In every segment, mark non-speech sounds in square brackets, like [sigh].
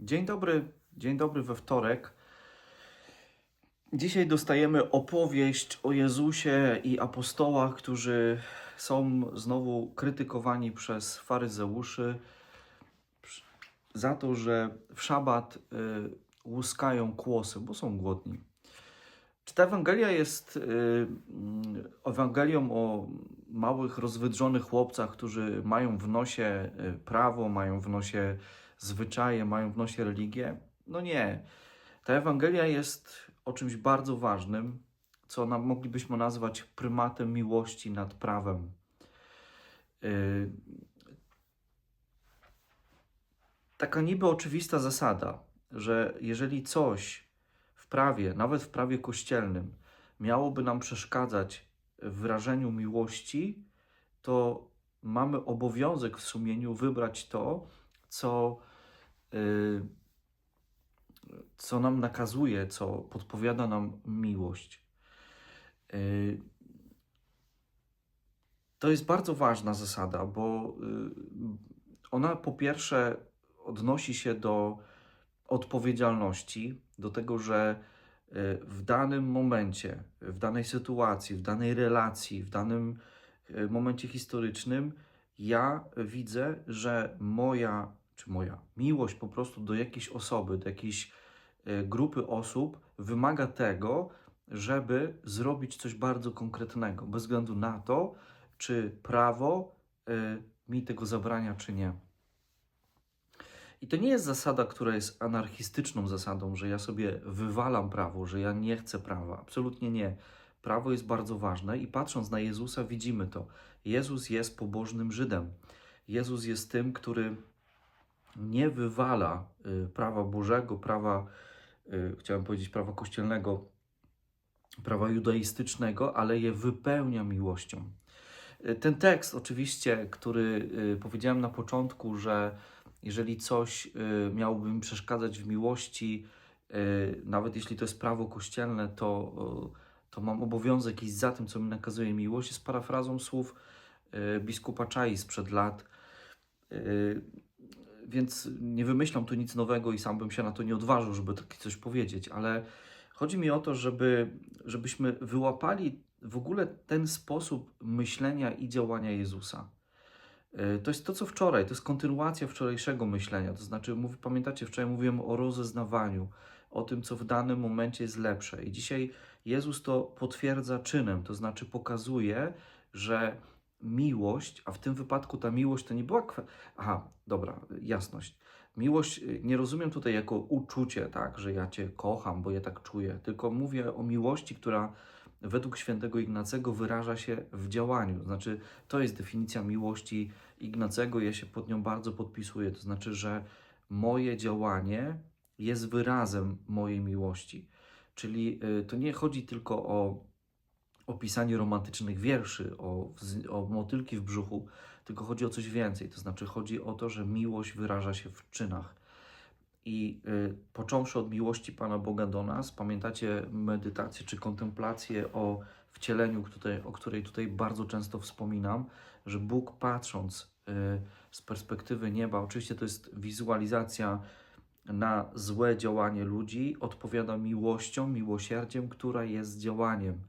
Dzień dobry, dzień dobry we wtorek. Dzisiaj dostajemy opowieść o Jezusie i apostołach, którzy są znowu krytykowani przez faryzeuszy za to, że w szabat y, łuskają kłosy, bo są głodni. Czy ta Ewangelia jest y, mm, Ewangelią o małych, rozwydrzonych chłopcach, którzy mają w nosie y, prawo, mają w nosie zwyczaje, mają w nosie religię? No nie. Ta Ewangelia jest o czymś bardzo ważnym, co nam moglibyśmy nazwać prymatem miłości nad prawem. Y, Taka niby oczywista zasada, że jeżeli coś w prawie, nawet w prawie kościelnym, miałoby nam przeszkadzać w wyrażeniu miłości, to mamy obowiązek w sumieniu wybrać to, co, y, co nam nakazuje, co podpowiada nam miłość. Y, To jest bardzo ważna zasada, bo y, ona po pierwsze odnosi się do odpowiedzialności, do tego, że w danym momencie, w danej sytuacji, w danej relacji, w danym momencie historycznym, ja widzę, że moja, czy moja miłość po prostu do jakiejś osoby, do jakiejś y, grupy osób wymaga tego, żeby zrobić coś bardzo konkretnego, bez względu na to, czy prawo y, mi tego zabrania, czy nie. I to nie jest zasada, która jest anarchistyczną zasadą, że ja sobie wywalam prawo, że ja nie chcę prawa. Absolutnie nie. Prawo jest bardzo ważne i patrząc na Jezusa widzimy to. Jezus jest pobożnym Żydem. Jezus jest tym, który nie wywala y, prawa Bożego, prawa, y, chciałem powiedzieć prawa kościelnego, prawa judaistycznego, ale je wypełnia miłością. Y, Ten tekst, oczywiście, który powiedziałem na początku, że jeżeli coś miałoby mi przeszkadzać w miłości, nawet jeśli to jest prawo kościelne, to, to mam obowiązek iść za tym, co mi nakazuje miłość, jest parafrazą słów y, biskupa Czai sprzed lat. Y, Więc nie wymyślam tu nic nowego i sam bym się na to nie odważył, żeby takie coś powiedzieć, ale chodzi mi o to, żeby, żebyśmy wyłapali w ogóle ten sposób myślenia i działania Jezusa. Y, To jest to, co wczoraj, to jest kontynuacja wczorajszego myślenia. To znaczy, mów, pamiętacie, wczoraj mówiłem o rozeznawaniu, o tym, co w danym momencie jest lepsze. I dzisiaj Jezus to potwierdza czynem, to znaczy pokazuje, że miłość, a w tym wypadku ta miłość to nie była. Aha, dobra, jasność. Miłość y, nie rozumiem tutaj jako uczucie, tak, że ja Cię kocham, bo ja tak czuję, tylko mówię o miłości, która według świętego Ignacego wyraża się w działaniu. Znaczy, to jest definicja miłości Ignacego, ja się pod nią bardzo podpisuję. To znaczy, że moje działanie jest wyrazem mojej miłości. Czyli y, to nie chodzi tylko o opisanie romantycznych wierszy, o, o motylki w brzuchu, tylko chodzi o coś więcej. To znaczy, chodzi o to, że miłość wyraża się w czynach. I y, począwszy od miłości Pana Boga do nas, pamiętacie medytację czy kontemplację o wcieleniu, tutaj, o której tutaj bardzo często wspominam, że Bóg patrząc y, z perspektywy nieba, oczywiście to jest wizualizacja na złe działanie ludzi, odpowiada miłością, miłosierdziem, która jest działaniem.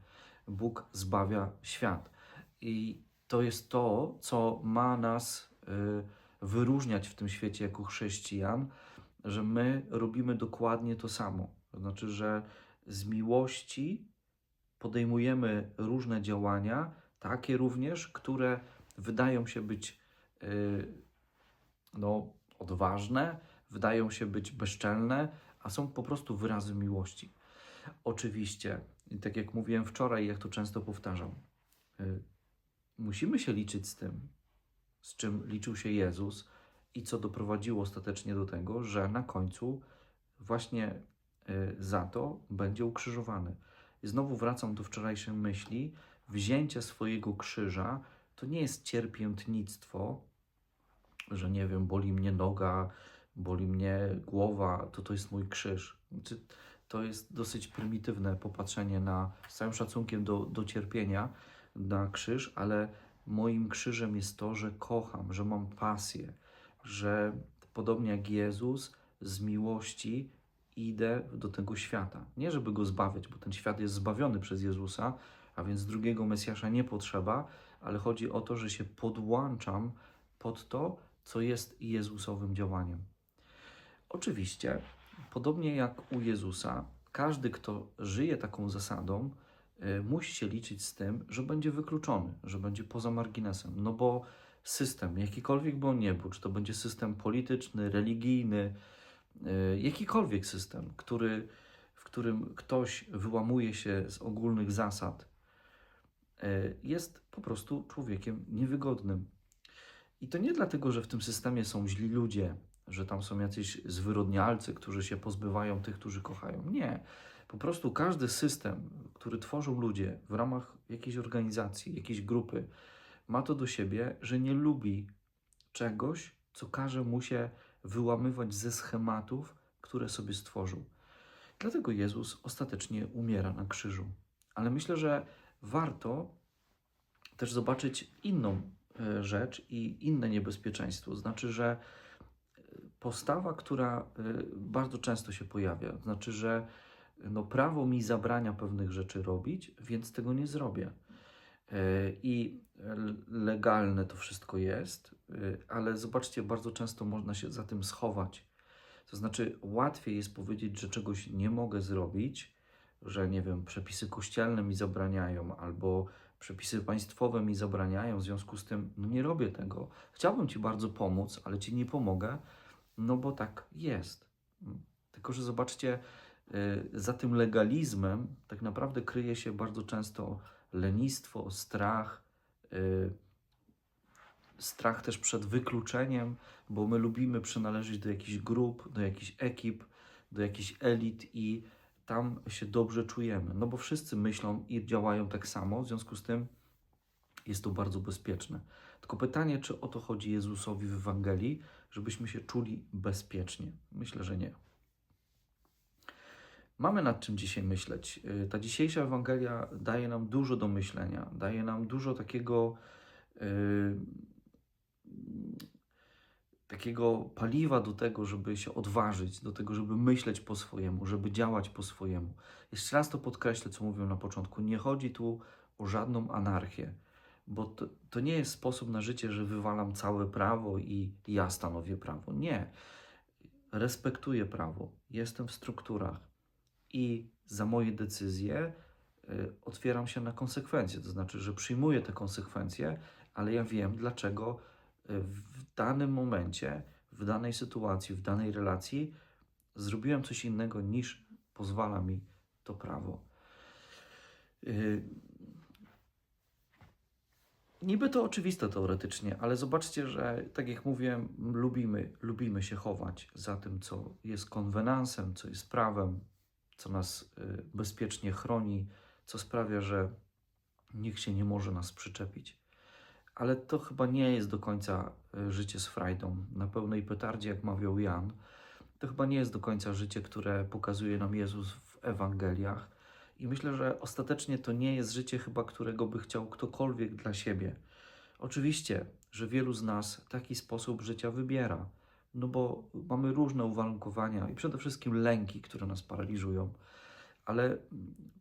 Bóg zbawia świat. I to jest to, co ma nas y, wyróżniać w tym świecie jako chrześcijan, że my robimy dokładnie to samo. To znaczy, że z miłości podejmujemy różne działania, takie również, które wydają się być y, no, odważne, wydają się być bezczelne, a są po prostu wyrazem miłości. Oczywiście, tak jak mówiłem wczoraj, jak to często powtarzam, y, musimy się liczyć z tym, z czym liczył się Jezus i co doprowadziło ostatecznie do tego, że na końcu właśnie y, za to będzie ukrzyżowany. I znowu wracam do wczorajszej myśli. Wzięcie swojego krzyża to nie jest cierpiętnictwo, że nie wiem, boli mnie noga, boli mnie głowa, to to jest mój krzyż. Znaczy, to jest dosyć prymitywne popatrzenie na, z całym szacunkiem do, do cierpienia, na krzyż, ale moim krzyżem jest to, że kocham, że mam pasję, że podobnie jak Jezus z miłości idę do tego świata. Nie żeby go zbawić, bo ten świat jest zbawiony przez Jezusa, a więc drugiego Mesjasza nie potrzeba, ale chodzi o to, że się podłączam pod to, co jest Jezusowym działaniem. Oczywiście, podobnie jak u Jezusa, każdy, kto żyje taką zasadą, y, musi się liczyć z tym, że będzie wykluczony, że będzie poza marginesem. No bo system, jakikolwiek by on nie był, czy to będzie system polityczny, religijny, y, jakikolwiek system, który, w którym ktoś wyłamuje się z ogólnych zasad, y, jest po prostu człowiekiem niewygodnym. I to nie dlatego, że w tym systemie są źli ludzie, że tam są jacyś zwyrodnialcy, którzy się pozbywają tych, którzy kochają. Nie. Po prostu każdy system, który tworzą ludzie w ramach jakiejś organizacji, jakiejś grupy, ma to do siebie, że nie lubi czegoś, co każe mu się wyłamywać ze schematów, które sobie stworzył. Dlatego Jezus ostatecznie umiera na krzyżu. Ale myślę, że warto też zobaczyć inną e, rzecz i inne niebezpieczeństwo. Znaczy, że postawa, która y, bardzo często się pojawia. Znaczy, że no, prawo mi zabrania pewnych rzeczy robić, więc tego nie zrobię. Y, I legalne to wszystko jest, y, ale zobaczcie, bardzo często można się za tym schować. To znaczy, łatwiej jest powiedzieć, że czegoś nie mogę zrobić, że nie wiem, przepisy kościelne mi zabraniają, albo przepisy państwowe mi zabraniają, w związku z tym no nie robię tego. Chciałbym Ci bardzo pomóc, ale Ci nie pomogę, no bo tak jest. Tylko, że zobaczcie, y, za tym legalizmem tak naprawdę kryje się bardzo często lenistwo, strach, y, strach też przed wykluczeniem, bo my lubimy przynależeć do jakichś grup, do jakichś ekip, do jakichś elit i tam się dobrze czujemy. No bo wszyscy myślą i działają tak samo, w związku z tym jest to bardzo bezpieczne. Tylko pytanie, czy o to chodzi Jezusowi w Ewangelii, żebyśmy się czuli bezpiecznie? Myślę, że nie. Mamy nad czym dzisiaj myśleć. Y, ta dzisiejsza Ewangelia daje nam dużo do myślenia, daje nam dużo takiego, yy, takiego paliwa do tego, żeby się odważyć, do tego, żeby myśleć po swojemu, żeby działać po swojemu. Jeszcze raz to podkreślę, co mówiłem na początku. Nie chodzi tu o żadną anarchię bo to, to nie jest sposób na życie, że wywalam całe prawo i ja stanowię prawo. Nie. Respektuję prawo, jestem w strukturach i za moje decyzje y, otwieram się na konsekwencje. To znaczy, że przyjmuję te konsekwencje, ale ja wiem, dlaczego y, w danym momencie, w danej sytuacji, w danej relacji zrobiłem coś innego niż pozwala mi to prawo. Y, Niby to oczywiste teoretycznie, ale zobaczcie, że tak jak mówiłem, lubimy, lubimy się chować za tym, co jest konwenansem, co jest prawem, co nas y, bezpiecznie chroni, co sprawia, że nikt się nie może nas przyczepić. Ale to chyba nie jest do końca y, życie z frajdą, na pełnej petardzie, jak mawiał Jan. To chyba nie jest do końca życie, które pokazuje nam Jezus w Ewangeliach i myślę, że ostatecznie to nie jest życie chyba, którego by chciał ktokolwiek dla siebie. Oczywiście, że wielu z nas taki sposób życia wybiera, no bo mamy różne uwarunkowania i przede wszystkim lęki, które nas paraliżują. Ale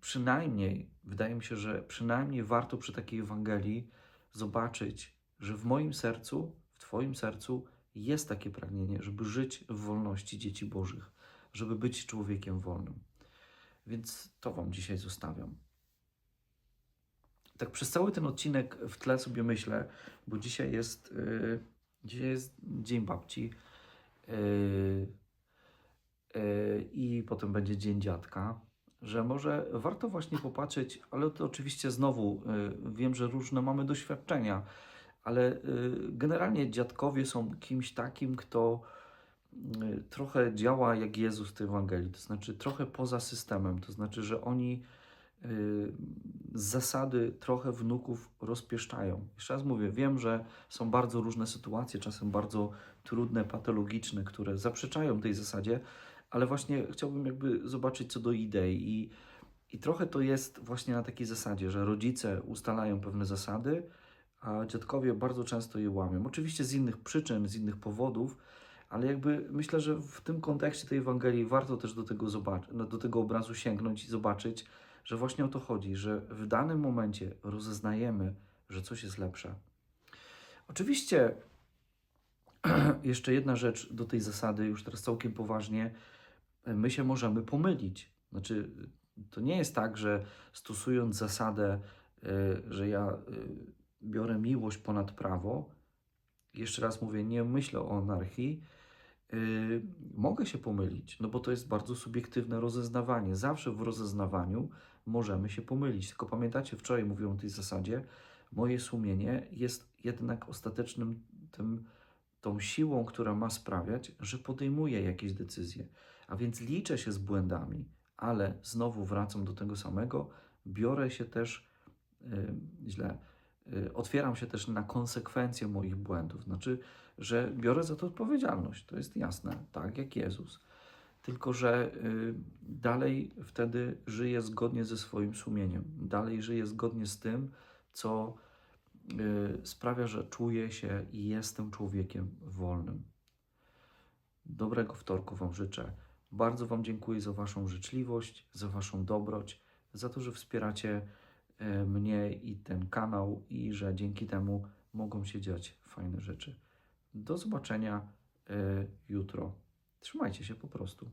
przynajmniej, wydaje mi się, że przynajmniej warto przy takiej Ewangelii zobaczyć, że w moim sercu, w Twoim sercu jest takie pragnienie, żeby żyć w wolności dzieci Bożych, żeby być człowiekiem wolnym. Więc to Wam dzisiaj zostawiam. Tak przez cały ten odcinek w tle sobie myślę, bo dzisiaj jest, yy, dzisiaj jest Dzień Babci yy, yy, i potem będzie Dzień Dziadka, że może warto właśnie popatrzeć, ale to oczywiście znowu y, wiem, że różne mamy doświadczenia, ale y, generalnie dziadkowie są kimś takim, kto trochę działa jak Jezus w tej Ewangelii, to znaczy trochę poza systemem, to znaczy, że oni y, z zasady trochę wnuków rozpieszczają. Jeszcze raz mówię, wiem, że są bardzo różne sytuacje, czasem bardzo trudne, patologiczne, które zaprzeczają tej zasadzie, ale właśnie chciałbym jakby zobaczyć co do idei i, i trochę to jest właśnie na takiej zasadzie, że rodzice ustalają pewne zasady, a dziadkowie bardzo często je łamią. Oczywiście z innych przyczyn, z innych powodów, ale jakby myślę, że w tym kontekście tej Ewangelii warto też do tego, zobac- no, do tego obrazu sięgnąć i zobaczyć, że właśnie o to chodzi, że w danym momencie rozeznajemy, że coś jest lepsze. Oczywiście [clears throat] jeszcze jedna rzecz do tej zasady, już teraz całkiem poważnie, my się możemy pomylić. Znaczy, to nie jest tak, że stosując zasadę, y, że ja y, biorę miłość ponad prawo, jeszcze raz mówię, nie myślę o anarchii, y, mogę się pomylić, no bo to jest bardzo subiektywne rozeznawanie. Zawsze w rozeznawaniu możemy się pomylić. Tylko pamiętacie, wczoraj mówiłem o tej zasadzie, moje sumienie jest jednak ostatecznym tym, tą siłą, która ma sprawiać, że podejmuję jakieś decyzje. A więc liczę się z błędami, ale znowu wracam do tego samego, biorę się też y, źle, otwieram się też na konsekwencje moich błędów. Znaczy, że biorę za to odpowiedzialność. To jest jasne, tak jak Jezus. Tylko, że y, dalej wtedy żyję zgodnie ze swoim sumieniem. Dalej żyję zgodnie z tym, co y, sprawia, że czuję się i jestem człowiekiem wolnym. Dobrego wtorku Wam życzę. Bardzo Wam dziękuję za Waszą życzliwość, za Waszą dobroć, za to, że wspieracie mnie i ten kanał i że dzięki temu mogą się dziać fajne rzeczy. Do zobaczenia e, jutro. Trzymajcie się po prostu.